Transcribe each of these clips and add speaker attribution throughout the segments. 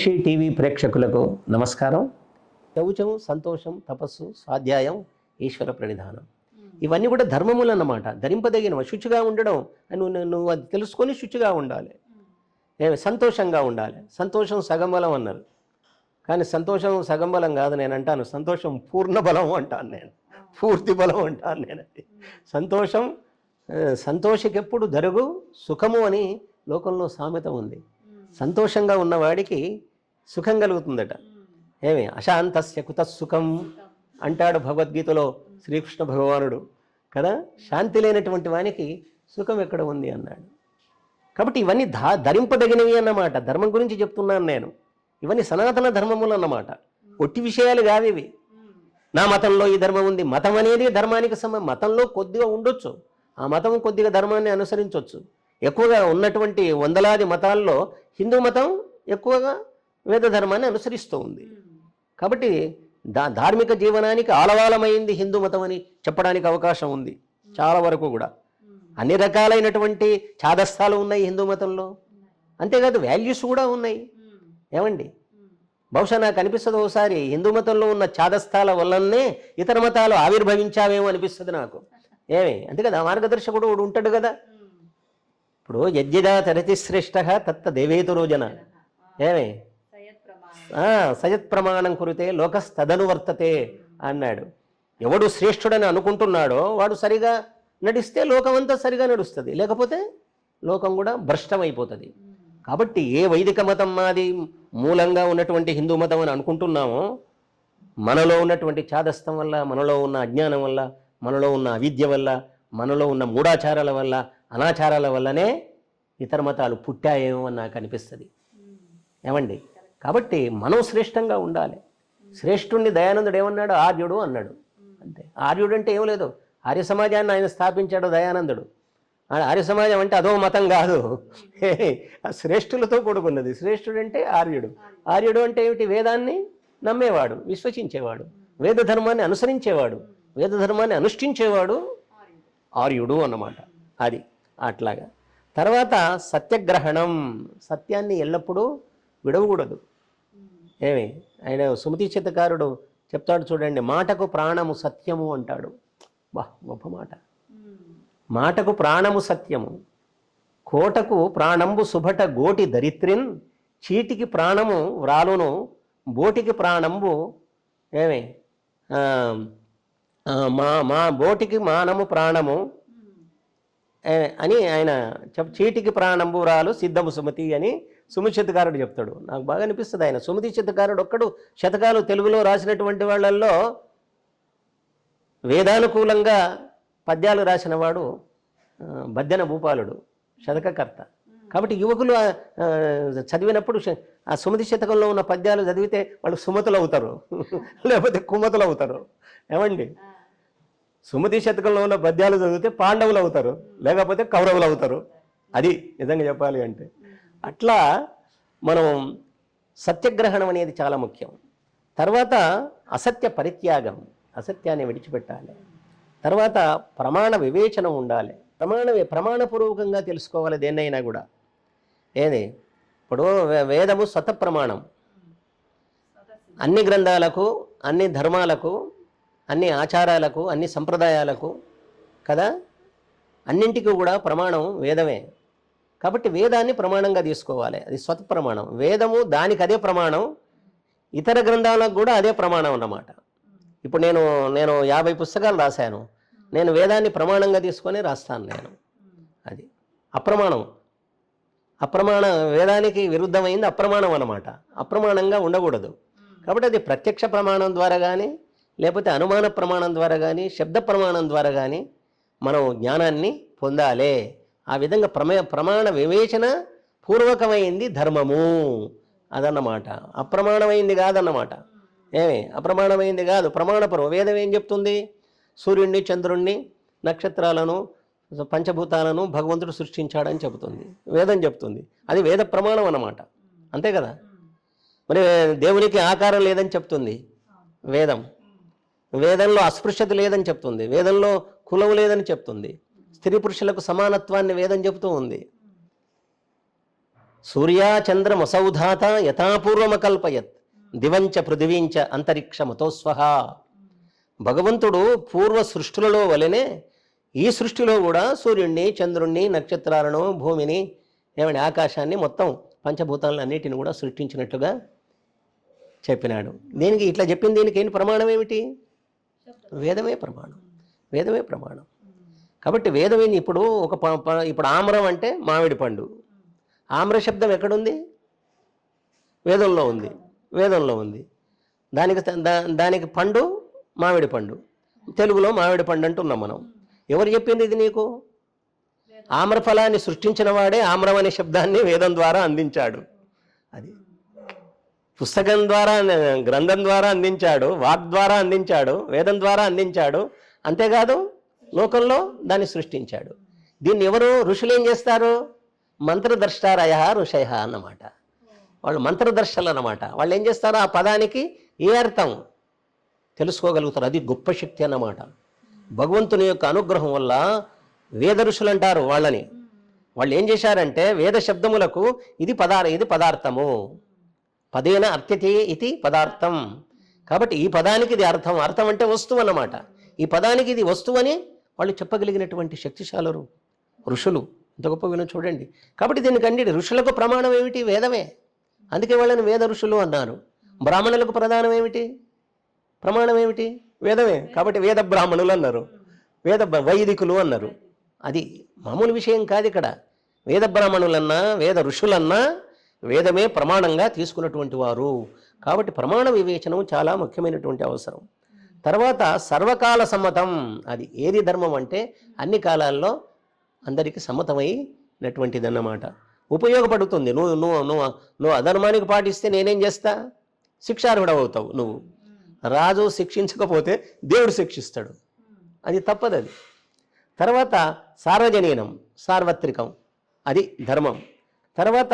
Speaker 1: Vamsi TV ప్రేక్షకులకు నమస్కారం. శౌచం సంతోషం తపస్సు స్వాధ్యాయం ఈశ్వర ప్రణిధానం. ఇవన్నీ కూడా ధర్మములు అన్నమాట. ధరింపదగినవి. శుచిగా ఉండడం నువ్వు నువ్వు అది తెలుసుకొని శుచిగా ఉండాలి. సంతోషంగా ఉండాలి. సంతోషం సగం బలం అన్నారు. కానీ సంతోషం సగం బలం కాదు నేను అంటాను. సంతోషం పూర్ణ బలం అంటాను నేను. పూర్తి బలం అంటాను నేను అది. సంతోషం సంతోషకెప్పుడు జరుగు సుఖము అని లోకంలో సామెత ఉంది. సంతోషంగా ఉన్నవాడికి సుఖం కలుగుతుందట. ఏమి? అశాంతస్య కుత సుఖం అంటాడు భగవద్గీతలో శ్రీకృష్ణ భగవానుడు. కదా? శాంతి లేనటువంటి వానికి సుఖం ఎక్కడ ఉంది అన్నాడు. కాబట్టి ఇవన్నీ ధా ధరింపదగినవి అన్నమాట. ధర్మం గురించి చెప్తున్నాను నేను. ఇవన్నీ సనాతన ధర్మములు అన్నమాట. ఒట్టి విషయాలు కాదు ఇవి. నా మతంలో ఈ ధర్మం ఉంది. మతం అనేది ధర్మానికి సమ మతంలో కొద్దిగా ఉండొచ్చు. ఆ మతం కొద్దిగా ధర్మాన్ని అనుసరించవచ్చు ఎక్కువగా ఉన్నటువంటి వందలాది మతాల్లో హిందూ మతం ఎక్కువగా వేద ధర్మాన్ని అనుసరిస్తూ ఉంది. కాబట్టి దా ధార్మిక జీవనానికి ఆలవాలమైంది హిందూ మతం అని చెప్పడానికి అవకాశం ఉంది. చాలా వరకు కూడా. అన్ని రకాలైనటువంటి ఛాదస్థాలు ఉన్నాయి హిందూ మతంలో. అంతేకాదు వాల్యూస్ కూడా ఉన్నాయి. ఏమండి? బహుశా నాకు అనిపిస్తుంది ఒకసారి హిందూ మతంలో ఉన్న ఛాదస్థాల వల్లనే ఇతర మతాలు ఆవిర్భవించావేమో అనిపిస్తుంది నాకు. ఏమి? అంతే కదా మార్గదర్శకుడు ఒకడు ఉంటాడు కదా. ఇప్పుడు యజ్ఞదా తరతి శ్రేష్ట తత్త దేవేతు రోజన. ఏమి? సయత్ ప్రమాణం కురితే లోకస్తదను వర్తతే అన్నాడు. ఎవడు శ్రేష్ఠుడని అనుకుంటున్నాడో వాడు సరిగా నడిస్తే లోకమంతా సరిగా నడుస్తుంది. లేకపోతే లోకం కూడా భ్రష్టమైపోతుంది. కాబట్టి ఏ వైదిక మతం మాది మూలంగా ఉన్నటువంటి హిందూ మతం అని అనుకుంటున్నామో మనలో ఉన్నటువంటి చాదస్తం వల్ల మనలో ఉన్న అజ్ఞానం వల్ల మనలో ఉన్న అవిద్య వల్ల మనలో ఉన్న మూఢాచారాల వల్ల అనాచారాల వల్లనే ఇతర మతాలు పుట్టాయేమో అని నాకు అనిపిస్తుంది. ఏమండి? కాబట్టి మనం శ్రేష్టంగా ఉండాలి. శ్రేష్ఠుణ్ణి దయానందుడు ఏమన్నాడు? ఆర్యుడు అన్నాడు. అంతే. ఆర్యుడు అంటే ఏం లేదు. ఆర్య సమాజాన్ని ఆయన స్థాపించాడు దయానందుడు. ఆర్య సమాజం అంటే అదో మతం కాదు. ఆ శ్రేష్ఠులతో కూడుకున్నది. శ్రేష్ఠుడు అంటే ఆర్యుడు. ఆర్యుడు అంటే ఏమిటి? వేదాన్ని నమ్మేవాడు విశ్వసించేవాడు వేద ధర్మాన్ని అనుసరించేవాడు వేద ధర్మాన్ని అనుష్ఠించేవాడు ఆర్యుడు అన్నమాట. అది అట్లాగా. తర్వాత సత్యగ్రహణం. సత్యాన్ని ఎల్లప్పుడూ విడవకూడదు. ఏమి? ఆయన సుమతి చిత్తకారుడు చెప్తాడు చూడండి మాటకు ప్రాణము సత్యము అంటాడు. బా గొప్ప మాట. మాటకు ప్రాణము సత్యము కోటకు ప్రాణంబు సుభట గోటి దరిత్రిన్ చీటికి ప్రాణము వ్రాలును బోటికి ప్రాణంబు ఏమి? మా మా బోటికి మానము ప్రాణము అని ఆయన చెప్ చీటికి ప్రాణంబు వ్రాలు సిద్ధము సుమతి అని సుమతి శతకారుడు చెప్తాడు. నాకు బాగా అనిపిస్తుంది ఆయన. సుమతి శతకారుడు ఒక్కడు శతకాలు తెలుగులో రాసినటువంటి వాళ్ళల్లో వేదానుకూలంగా పద్యాలు రాసిన వాడు ఆ, బద్దెన భూపాలుడు శతకకర్త. కాబట్టి యువకులు చదివినప్పుడు ఆ సుమతి శతకంలో ఉన్న పద్యాలు చదివితే వాళ్ళు సుమతులు అవుతారు. లేకపోతే కుమతులు అవుతారు. ఏమండి? సుమతి శతకంలో ఉన్న పద్యాలు చదివితే పాండవులు అవుతారు. లేకపోతే కౌరవులు అవుతారు. అది నిజంగా చెప్పాలి అంటే. అట్లా మనం సత్యగ్రహణం అనేది చాలా ముఖ్యం. తర్వాత అసత్య పరిత్యాగం అసత్యాన్ని విడిచిపెట్టాలి. తర్వాత ప్రమాణ వివేచన ఉండాలి. ప్రమాణ ప్రమాణపూర్వకంగా తెలుసుకోవాలి దేన్నైనా కూడా. ఏది? ఇప్పుడు వే- వేదము స్వత ప్రమాణం. అన్ని గ్రంథాలకు అన్ని ధర్మాలకు అన్ని ఆచారాలకు అన్ని సంప్రదాయాలకు కదా? అన్నింటికి కూడా ప్రమాణం వేదమే. కాబట్టి వేదాన్ని ప్రమాణంగా తీసుకోవాలి. అది స్వత ప్రమాణం. వేదము దానికి అదే ప్రమాణం. ఇతర గ్రంథాలకు కూడా అదే ప్రమాణం అన్నమాట. ఇప్పుడు నేను నేను యాభై పుస్తకాలు రాశాను. నేను వేదాన్ని ప్రమాణంగా తీసుకొని రాస్తాను నేను. అది అప్రమాణం. అప్రమాణ వేదానికి విరుద్ధమైంది అప్రమాణం అన్నమాట. అప్రమాణంగా ఉండకూడదు. కాబట్టి అది ప్రత్యక్ష ప్రమాణం ద్వారా కానీ లేకపోతే అనుమాన ప్రమాణం ద్వారా కానీ శబ్ద ప్రమాణం ద్వారా కానీ మనం జ్ఞానాన్ని పొందాలి. ఆ విధంగా ప్రమే ప్రమాణ వివేచన పూర్వకమైంది ధర్మము అదన్నమాట. అప్రమాణమైంది కాదన్నమాట. ఏమి? అప్రమాణమైంది కాదు. ప్రమాణపూర్వం వేదం ఏం చెప్తుంది? సూర్యుడిని చంద్రుణ్ణి నక్షత్రాలను పంచభూతాలను భగవంతుడు సృష్టించాడని చెబుతుంది. వేదం చెప్తుంది అది వేద ప్రమాణం అన్నమాట. అంతే కదా? మరి దేవునికి ఆకారం లేదని చెప్తుంది. వేదం. వేదంలో అస్పృశ్యత లేదని చెప్తుంది. వేదంలో కులం లేదని చెప్తుంది. స్త్రీ పురుషులకు సమానత్వాన్ని వేదం చెబుతూ ఉంది. సూర్యాచంద్రమసౌధాత యథాపూర్వమకల్పయత్ దివంచ పృథివీంచ అంతరిక్షమతోస్వహ భగవంతుడు పూర్వ సృష్టులలో వలెనే ఈ సృష్టిలో కూడా సూర్యుడిని చంద్రుణ్ణి నక్షత్రాలను భూమిని ఏమంటే ఆకాశాన్ని మొత్తం పంచభూతాలను అన్నిటిని కూడా సృష్టించినట్లుగా చెప్పినాడు. దీనికి ఇట్లా చెప్పిన దీనికి ఏంటి ప్రమాణం ఏమిటి? వేదమే ప్రమాణం. వేదమే ప్రమాణం. కాబట్టి వేదం ఇప్పుడు ఒక ప- ప- ఇప్పుడు ఆమ్రం అంటే మామిడి పండు. ఆమ్ర శబ్దం ఎక్కడుంది? వేదంలో ఉంది. వేదంలో ఉంది. దానికి దానికి పండు మామిడి పండు. తెలుగులో మామిడి పండు అంటున్నాం మనం. ఎవరు చెప్పింది ఇది నీకు? ఆమ్రఫలాన్ని సృష్టించిన వాడే ఆమ్రం అనే శబ్దాన్ని వేదం ద్వారా అందించాడు. అది పుస్తకం ద్వారా గ్రంథం ద్వారా అందించాడు వాక్ ద్వారా అందించాడు వేదం ద్వారా అందించాడు. అంతేకాదు లోకంలో దాన్ని సృష్టించాడు. దీన్ని ఎవరు ఋషులు ఏం చేస్తారు? మంత్రదర్శారయ ఋషయ అన్నమాట. వాళ్ళు మంత్రదర్శలు అన్నమాట. వాళ్ళు ఏం చేస్తారు? ఆ పదానికి ఏ అర్థం? తెలుసుకోగలుగుతారు. అది గొప్ప శక్తి అన్నమాట. భగవంతుని యొక్క అనుగ్రహం వల్ల వేద ఋషులు అంటారు వాళ్ళని. వాళ్ళు ఏం చేశారంటే వేద శబ్దములకు ఇది పదార్ ఇది పదార్థము. పదేన అర్థతే ఇది పదార్థం. కాబట్టి ఈ పదానికి ఇది అర్థం. అర్థం అంటే వస్తువు అన్నమాట. ఈ పదానికి ఇది వస్తువు అని వాళ్ళు చెప్పగలిగినటువంటి శక్తిశాలరు ఋషులు. ఇంత గొప్ప విన చూడండి. కాబట్టి దీనికి అన్నిటి ఋషులకు ప్రమాణం ఏమిటి? వేదమే. అందుకే వాళ్ళని వేద ఋషులు అన్నారు. బ్రాహ్మణులకు ప్రధానం ఏమిటి? ప్రమాణం ఏమిటి? వేదమే. కాబట్టి వేద బ్రాహ్మణులు అన్నారు. వేద వైదికులు అన్నారు. అది మామూలు విషయం కాదు ఇక్కడ. వేద బ్రాహ్మణులన్నా వేద ఋషులన్నా వేదమే ప్రమాణంగా తీసుకున్నటువంటి వారు. కాబట్టి ప్రమాణ వివేచనం చాలా ముఖ్యమైనటువంటి అవసరం. తర్వాత సర్వకాల సమ్మతం. అది ఏది ధర్మం అంటే అన్ని కాలాల్లో అందరికీ సమ్మతమైనటువంటిది అన్నమాట ఉపయోగపడుతుంది. నువ్వు నువ్వు నువ్వు నువ్వు అధర్మానికి పాటిస్తే నేనేం చేస్తా? శిక్షార్హుడవుతావు నువ్వు. రాజు శిక్షించకపోతే దేవుడు శిక్షిస్తాడు. అది తప్పదు అది తర్వాత సార్వజనీనం సార్వత్రికం. అది ధర్మం. తర్వాత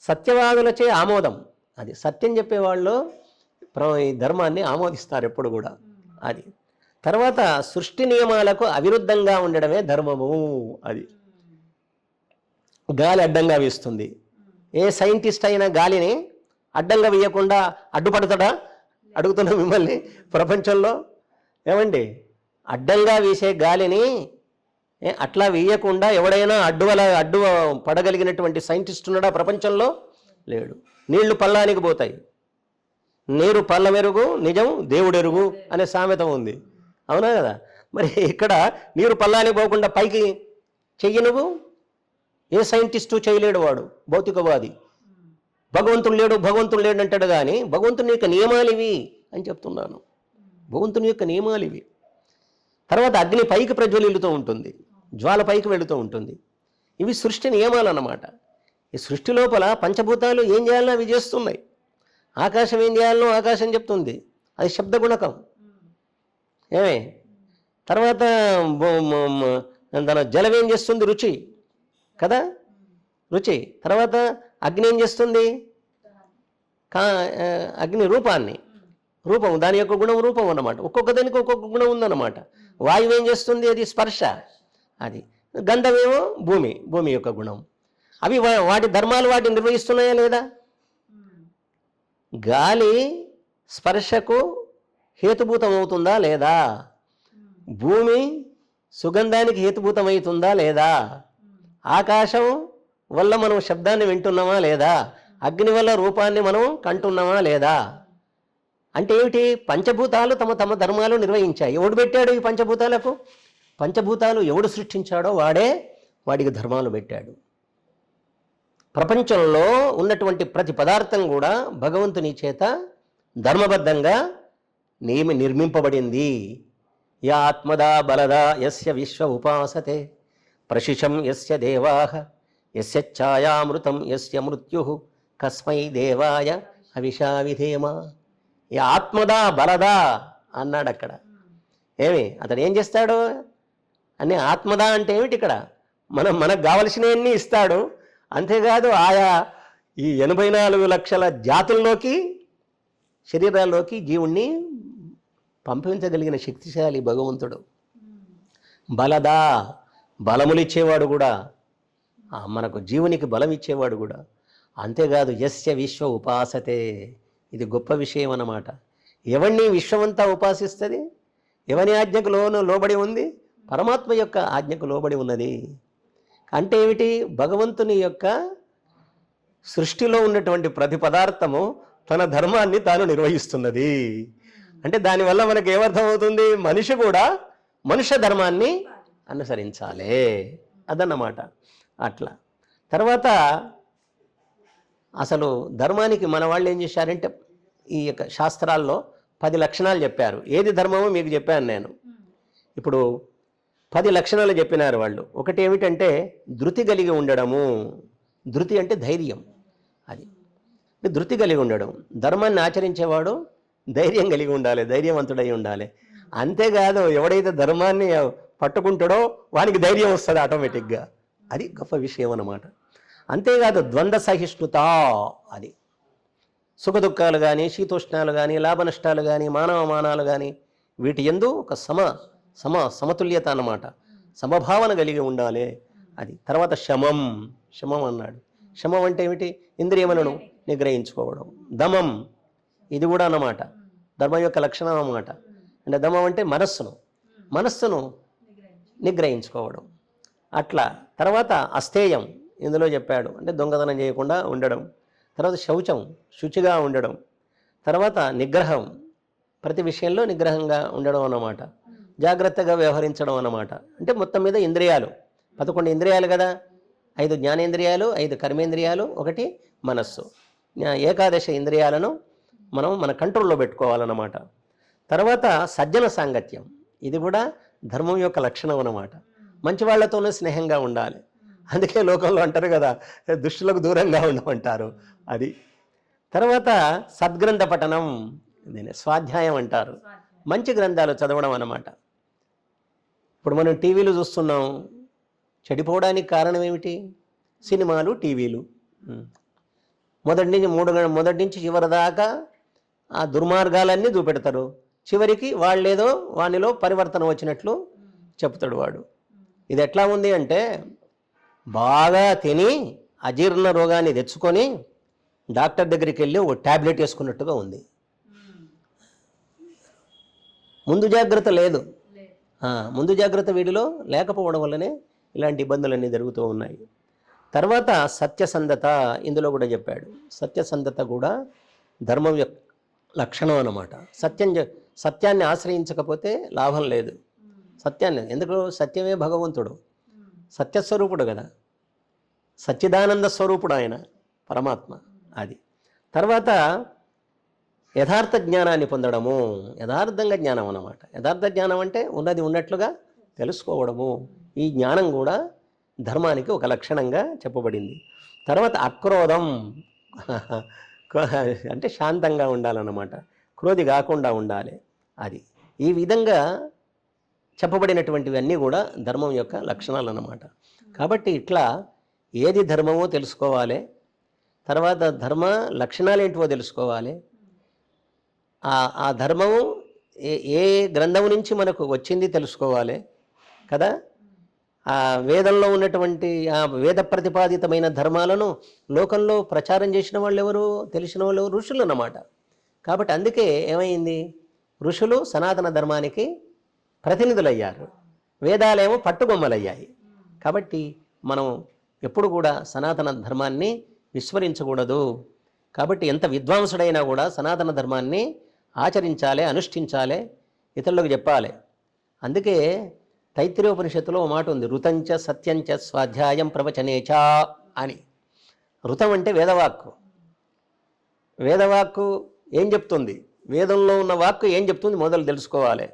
Speaker 1: సత్యవాదులచే ఆమోదం. అది సత్యం చెప్పేవాళ్ళు ఈ ధర్మాన్ని ఆమోదిస్తారు ఎప్పుడు కూడా. అది. తర్వాత సృష్టి నియమాలకు అవిరుద్ధంగా ఉండడమే ధర్మము అది. గాలి అడ్డంగా వీస్తుంది. ఏ సైంటిస్ట్ అయినా గాలిని అడ్డంగా వేయకుండా అడ్డుపడతాడా? అడుగుతున్నా మిమ్మల్ని ప్రపంచంలో? ఏమండి? అడ్డంగా వీసే గాలిని అట్లా వేయకుండా ఎవడైనా అడ్డువల అడ్డు పడగలిగినటువంటి సైంటిస్ట్ ఉన్నాడా ప్రపంచంలో? లేడు. నీళ్ళు పల్లానికి పోతాయి. నీరు పల్లమెరుగు నిజం దేవుడెరుగు అనే సామెత ఉంది. అవునా కదా? మరి ఇక్కడ నీరు పల్లానికి పోకుండా పైకి చెయ్యి నువ్వు? ఏ సైంటిస్టు చేయలేడు వాడు? భౌతికవాది. భగవంతుడు లేడు భగవంతుడు లేడు అంటాడు కానీ భగవంతుని యొక్క నియమాలు ఇవి అని చెప్తున్నాను. భగవంతుని యొక్క నియమాలు ఇవి. తర్వాత అగ్ని పైకి ప్రజ్వలిల్లుతూ ఉంటుంది జ్వాల పైకి వెళుతూ ఉంటుంది. ఇవి సృష్టి నియమాలు అన్నమాట ఈ సృష్టి లోపల పంచభూతాలు ఏం చేయాలన్నా అవి చేస్తున్నాయి. ఆకాశం ఏం చేయాలనో ఆకాశం చెప్తుంది. అది శబ్ద గుణకం. ఏమే? తర్వాత తన జలం ఏం చేస్తుంది? రుచి. కదా? రుచి. తర్వాత అగ్ని ఏం చేస్తుంది? కా అగ్ని రూపాన్ని. రూపం దాని యొక్క గుణం రూపం అన్నమాట. ఒక్కొక్క దానికి ఒక్కొక్క గుణం ఉందన్నమాట. వాయువు ఏం చేస్తుంది? అది స్పర్శ. అది. గంధమేమో భూమి. భూమి యొక్క గుణం. అవి వా- వాటి ధర్మాలు వాటిని నిర్వహిస్తున్నాయా లేదా? గాలి స్పర్శకు హేతుభూతమవుతుందా లేదా? భూమి సుగంధానికి హేతుభూతమవుతుందా లేదా? ఆకాశం వల్ల మనం శబ్దాన్ని వింటున్నామా లేదా? అగ్ని వల్ల రూపాన్ని మనం కంటున్నామా లేదా? అంటే ఏమిటి? పంచభూతాలు తమ తమ ధర్మాలు నిర్వహించాయి. ఎవడు పెట్టాడు ఈ పంచభూతాలకు? పంచభూతాలు ఎవడు సృష్టించాడో వాడే వాడికి ధర్మాలు పెట్టాడు. ప్రపంచంలో ఉన్నటువంటి ప్రతి పదార్థం కూడా భగవంతుని చేత ధర్మబద్ధంగా నియమి నిర్మింపబడింది. యా ఆత్మదా బలదా యస్య విశ్వ ఉపాసతే ప్రశిషం యస్య దేవాహ యస్య ఛాయామృతం యస్య మృత్యు కస్మై దేవాయ హవిషా విధేమ. ఈ ఆత్మదా బలదా అన్నాడు అక్కడ. ఏమి? అతడు ఏం చేస్తాడు? అని ఆత్మదా అంటే ఏమిటి ఇక్కడ? మనం మనకు కావలసినవన్నీ ఇస్తాడు. అంతేకాదు ఆయా ఈ ఎనభై నాలుగు లక్షల జాతుల్లోకి శరీరాల్లోకి జీవుణ్ణి పంపించగలిగిన శక్తిశాలి భగవంతుడు. బలదా బలములిచ్చేవాడు కూడా మనకు జీవునికి బలం ఇచ్చేవాడు కూడా. అంతేకాదు యస్య విశ్వ ఉపాసతే. ఇది గొప్ప విషయం అన్నమాట. ఎవరిని విశ్వమంతా ఉపాసిస్తుంది? ఎవని ఆజ్ఞకు లోను లోబడి ఉంది? పరమాత్మ యొక్క ఆజ్ఞకు లోబడి ఉన్నది. అంటే ఏమిటి? భగవంతుని యొక్క సృష్టిలో ఉన్నటువంటి ప్రతి పదార్థము తన ధర్మాన్ని తాను నిర్వహిస్తున్నది. అంటే దానివల్ల మనకు ఏమర్థమవుతుంది? మనిషి కూడా మనుష్య ధర్మాన్ని అనుసరించాలి అదన్నమాట. అట్లా. తర్వాత అసలు ధర్మానికి మన వాళ్ళు ఏం చేశారంటే ఈ యొక్క శాస్త్రాల్లో పది లక్షణాలు చెప్పారు. ఏది ధర్మమో మీకు చెప్పాను నేను. ఇప్పుడు పది లక్షణాలు చెప్పినారు వాళ్ళు. ఒకటి ఏమిటంటే ధృతి కలిగి ఉండడము. ధృతి అంటే ధైర్యం. అది. ధృతి కలిగి ఉండడం. ధర్మాన్ని ఆచరించేవాడు ధైర్యం కలిగి ఉండాలి ధైర్యవంతుడై ఉండాలి. అంతేకాదు ఎవడైతే ధర్మాన్ని పట్టుకుంటాడో వానికి ధైర్యం వస్తుంది ఆటోమేటిక్గా. అది గొప్ప విషయం అన్నమాట. అంతేకాదు ద్వంద్వ సహిష్ణుత అది. సుఖదుఖాలు కానీ శీతోష్ణాలు కానీ లాభ నష్టాలు కానీ మానవ మానాలు కానీ వీటి ఎందు ఒక సమ సమ సమతుల్యత అన్నమాట. సమభావన కలిగి ఉండాలి. అది తర్వాత శమం శమం అన్నాడు. శమం అంటే ఏమిటి? ఇంద్రియములను నిగ్రహించుకోవడం. దమం ఇది కూడా అన్నమాట. ధర్మం యొక్క లక్షణం అన్నమాట. అంటే దమం అంటే మనస్సును. మనస్సును నిగ్రహించుకోవడం. అట్లా. తర్వాత అస్థేయం ఇందులో చెప్పాడు. అంటే దొంగతనం చేయకుండా ఉండడం. తర్వాత శౌచం శుచిగా ఉండడం. తర్వాత నిగ్రహం. ప్రతి విషయంలో నిగ్రహంగా ఉండడం అన్నమాట. జాగ్రత్తగా వ్యవహరించడం అన్నమాట. అంటే మొత్తం మీద ఇంద్రియాలు. పదకొండు ఇంద్రియాలు కదా. ఐదు జ్ఞానేంద్రియాలు ఐదు కర్మేంద్రియాలు ఒకటి మనస్సు. జ్ఞా- ఏకాదశ ఇంద్రియాలను మనం మన కంట్రోల్లో పెట్టుకోవాలన్నమాట. తర్వాత సజ్జన సాంగత్యం. ఇది కూడా ధర్మం యొక్క లక్షణం అన్నమాట. మంచి వాళ్ళతోనే స్నేహంగా ఉండాలి. అందుకే లోకంలో అంటారు కదా దుష్టులకు దూరంగా ఉండమంటారు. అది. తర్వాత సద్గ్రంథ పఠనం. దీన్ని స్వాధ్యాయం అంటారు. మంచి గ్రంథాలు చదవడం అన్నమాట. ఇప్పుడు మనం టీవీలు చూస్తున్నాం. చెడిపోవడానికి కారణం ఏమిటి? సినిమాలు టీవీలు. మొదటి నుంచి మూడు మొదటి నుంచి చివరి దాకా ఆ దుర్మార్గాలన్నీ చూపెడతారు. చివరికి వాళ్ళేదో వానిలో పరివర్తన వచ్చినట్లు చెప్తాడు వాడు. ఇది ఎట్లా ఉంది అంటే బాగా తిని అజీర్ణ రోగాన్ని తెచ్చుకొని డాక్టర్ దగ్గరికి వెళ్ళి ఒక ట్యాబ్లెట్ వేసుకున్నట్టుగా ఉంది. ముందు జాగ్రత్త లేదు. ముందు జాగ్రత్త వీడిలో లేకపోవడం వల్లనే ఇలాంటి ఇబ్బందులన్నీ జరుగుతూ ఉన్నాయి. తర్వాత సత్యసంధత ఇందులో కూడా చెప్పాడు. సత్యసంధత కూడా ధర్మం యొక్క లక్షణం అన్నమాట. సత్యం సత్యాన్ని ఆశ్రయించకపోతే లాభం లేదు. సత్యాన్ని ఎందుకు? సత్యమే భగవంతుడు. సత్యస్వరూపుడు కదా. సచ్చిదానంద స్వరూపుడు ఆయన పరమాత్మ అది. తర్వాత యథార్థ జ్ఞానాన్ని పొందడము యథార్థంగా జ్ఞానం అన్నమాట. యథార్థ జ్ఞానం అంటే ఉన్నది ఉన్నట్లుగా తెలుసుకోవడము. ఈ జ్ఞానం కూడా ధర్మానికి ఒక లక్షణంగా చెప్పబడింది. తర్వాత అక్రోధం. అంటే శాంతంగా ఉండాలన్నమాట. క్రోధి కాకుండా ఉండాలి అది. ఈ విధంగా చెప్పబడినటువంటివన్నీ కూడా ధర్మం యొక్క లక్షణాలు అన్నమాట కాబట్టి ఇట్లా ఏది ధర్మమో తెలుసుకోవాలి. తర్వాత ధర్మ లక్షణాలు ఏంటివో తెలుసుకోవాలి. ఆ ధర్మము ఏ ఏ గ్రంథం నుంచి మనకు వచ్చింది తెలుసుకోవాలి కదా? ఆ వేదంలో ఉన్నటువంటి ఆ వేద ప్రతిపాదితమైన ధర్మాలను లోకంలో ప్రచారం చేసిన వాళ్ళు ఎవరు? తెలిసిన వాళ్ళు ఎవరు? ఋషులు అన్నమాట. కాబట్టి అందుకే ఏమైంది? ఋషులు సనాతన ధర్మానికి ప్రతినిధులయ్యారు. వేదాలేమో పట్టుబొమ్మలయ్యాయి. కాబట్టి మనం ఎప్పుడు కూడా సనాతన ధర్మాన్ని విస్మరించకూడదు. కాబట్టి ఎంత విద్వాంసుడైనా కూడా సనాతన ధర్మాన్ని ఆచరించాలి అనుష్ఠించాలి ఇతరులకు చెప్పాలి. అందుకే తైత్రీయోపనిషత్తులో ఓ మాట ఉంది ఋతంచ సత్యంచ స్వాధ్యాయం ప్రవచనేచ అని. ఋతం అంటే వేదవాక్కు. వేదవాక్కు ఏం చెప్తుంది? వేదంలో ఉన్న వాక్కు ఏం చెప్తుంది? మొదలు తెలుసుకోవాలి.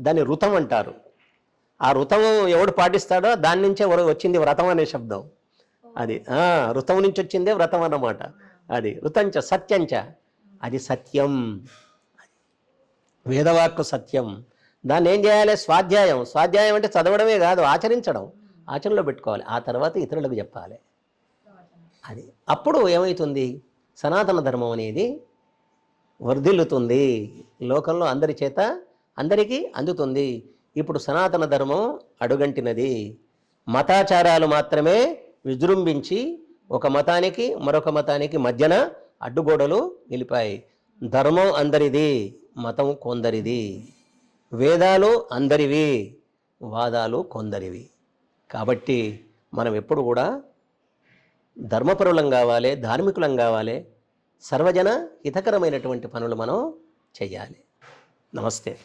Speaker 1: దాన్ని ఋతం అంటారు. ఆ ఋతం ఎవడు పాటిస్తాడో దాని నుంచే వచ్చింది వ్రతం అనే శబ్దం. అది ఆ, ఋతం నుంచి వచ్చిందే వ్రతం అన్నమాట. అది ఋతంచ సత్యంచ. అది సత్యం. వేదవాక్కు సత్యం. దాన్ని ఏం చేయాలి? స్వాధ్యాయం. స్వాధ్యాయం అంటే చదవడమే కాదు ఆచరించడం. ఆచరణలో పెట్టుకోవాలి. ఆ తర్వాత ఇతరులకు చెప్పాలి. అది. అప్పుడు ఏమవుతుంది సనాతన ధర్మం అనేది వర్ధిల్లుతుంది. లోకంలో అందరి చేత అందరికీ అందుతుంది. ఇప్పుడు సనాతన ధర్మం అడుగంటినది. మతాచారాలు మాత్రమే విజృంభించి ఒక మతానికి మరొక మతానికి మధ్యన అడ్డుగోడలు నిలిపాయి. ధర్మం అందరిది. మతం కొందరిది. వేదాలు అందరివి వాదాలు కొందరివి. కాబట్టి మనం ఎప్పుడు కూడా ధర్మపరులం కావాలి ధార్మికులం కావాలి సర్వజన హితకరమైనటువంటి పనులు మనం చేయాలి. నమస్తే.